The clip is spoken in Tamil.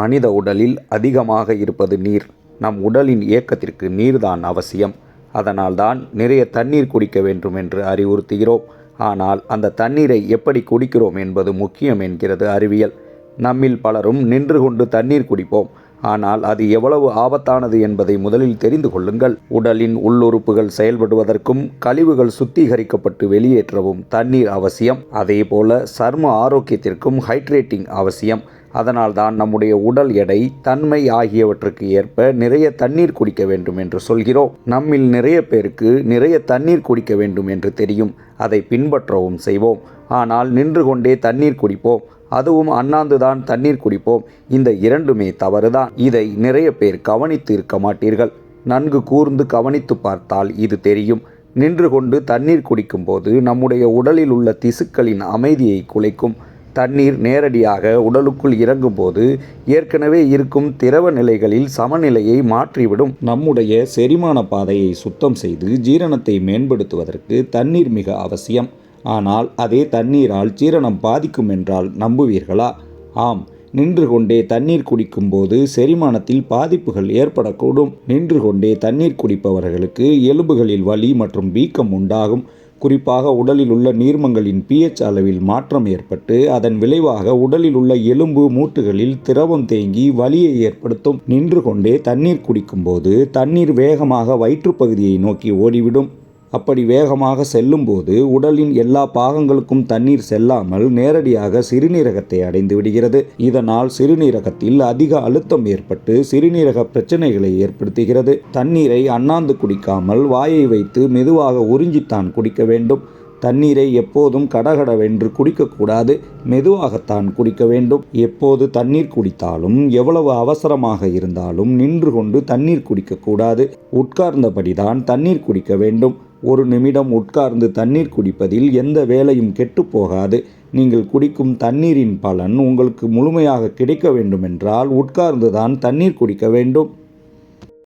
மனித உடலில் அதிகமாக இருப்பது நீர். நம் உடலின் இயக்கத்திற்கு நீர்தான் அவசியம். அதனால்தான் நிறைய தண்ணீர் குடிக்க வேண்டும் என்று அறிவுறுத்துகிறோம். ஆனால் அந்த தண்ணீரை எப்படி குடிக்கிறோம் என்பது முக்கியம் என்கிறது அறிவியல். நம்மில் பலரும் நின்று கொண்டு தண்ணீர் குடிப்போம். ஆனால் அது எவ்வளவு ஆபத்தானது என்பதை முதலில் தெரிந்து கொள்ளுங்கள். உடலின் உள்ளுறுப்புகள் செயல்படுவதற்கும் கழிவுகள் சுத்திகரிக்கப்பட்டு வெளியேற்றவும் தண்ணீர் அவசியம். அதேபோல சர்ம ஆரோக்கியத்திற்கும் ஹைட்ரேட்டிங் அவசியம். அதனால்தான் நம்முடைய உடல் எடை தன்மை ஆகியவற்றுக்கு ஏற்ப நிறைய தண்ணீர் குடிக்க வேண்டும் என்று சொல்கிறோம். நம்மில் நிறைய பேருக்கு நிறைய தண்ணீர் குடிக்க வேண்டும் என்று தெரியும். அதை பின்பற்றவும் செய்வோம். ஆனால் நின்று கொண்டே தண்ணீர் குடிப்போம். அதுவும் அண்ணாந்துதான் தண்ணீர் குடிப்போம். இந்த இரண்டுமே தவறுதான். இதை நிறைய பேர் கவனித்து இருக்க மாட்டீர்கள். நன்கு கூர்ந்து கவனித்து பார்த்தால் இது தெரியும். நின்று கொண்டு தண்ணீர் குடிக்கும்போது நம்முடைய உடலில் உள்ள திசுக்களின் அமைதியை குலைக்கும். தண்ணீர் நேரடியாக உடலுக்குள் இறங்கும்போது ஏற்கனவே இருக்கும் திரவ நிலைகளில் சமநிலையை மாற்றிவிடும். நம்முடைய செரிமான பாதையை சுத்தம் செய்து ஜீரணத்தை மேம்படுத்துவதற்கு தண்ணீர் மிக அவசியம். ஆனால் அதே தண்ணீரால் ஜீரணம் பாதிக்கும் என்றால் நம்புவீர்களா? ஆம். நின்று கொண்டே தண்ணீர் குடிக்கும்போது செரிமானத்தில் பாதிப்புகள் ஏற்படக்கூடும். நின்று கொண்டே தண்ணீர் குடிப்பவர்களுக்கு எலும்புகளில் வலி மற்றும் வீக்கம் உண்டாகும். குறிப்பாக உடலில் உள்ள நீர்மங்களின் பிஎச் அளவில் மாற்றம் ஏற்பட்டு அதன் விளைவாக உடலில் உள்ள எலும்பு மூட்டுகளில் திரவம் தேங்கி வலியை ஏற்படுத்தும். நின்று கொண்டே தண்ணீர் குடிக்கும்போது தண்ணீர் வேகமாக வயிற்றுப்பகுதியை நோக்கி ஓடிவிடும். அப்படி வேகமாக செல்லும்போது உடலின் எல்லா பாகங்களுக்கும் தண்ணீர் செல்லாமல் நேரடியாக சிறுநீரகத்தை அடைந்து விடுகிறது. இதனால் சிறுநீரகத்தில் அதிக அழுத்தம் ஏற்பட்டு சிறுநீரக பிரச்சனைகளை ஏற்படுத்துகிறது. தண்ணீரை அண்ணாந்து குடிக்காமல் வாயை வைத்து மெதுவாக உறிஞ்சித்தான் குடிக்க வேண்டும். தண்ணீரை எப்போதும் கடகடவென்று குடிக்கக்கூடாது. மெதுவாகத்தான் குடிக்க வேண்டும். எப்போது தண்ணீர் குடித்தாலும் எவ்வளவு அவசரமாக இருந்தாலும் நின்று கொண்டு தண்ணீர் குடிக்கக்கூடாது. உட்கார்ந்தபடிதான் தண்ணீர் குடிக்க வேண்டும். ஒரு நிமிடம் உட்கார்ந்து தண்ணீர் குடிப்பதில் எந்த வேலையும் கெட்டுப் போகாது. நீங்கள் குடிக்கும் தண்ணீரின் பலன் உங்களுக்கு முழுமையாக கிடைக்க வேண்டுமென்றால் உட்கார்ந்துதான் தண்ணீர் குடிக்க வேண்டும்.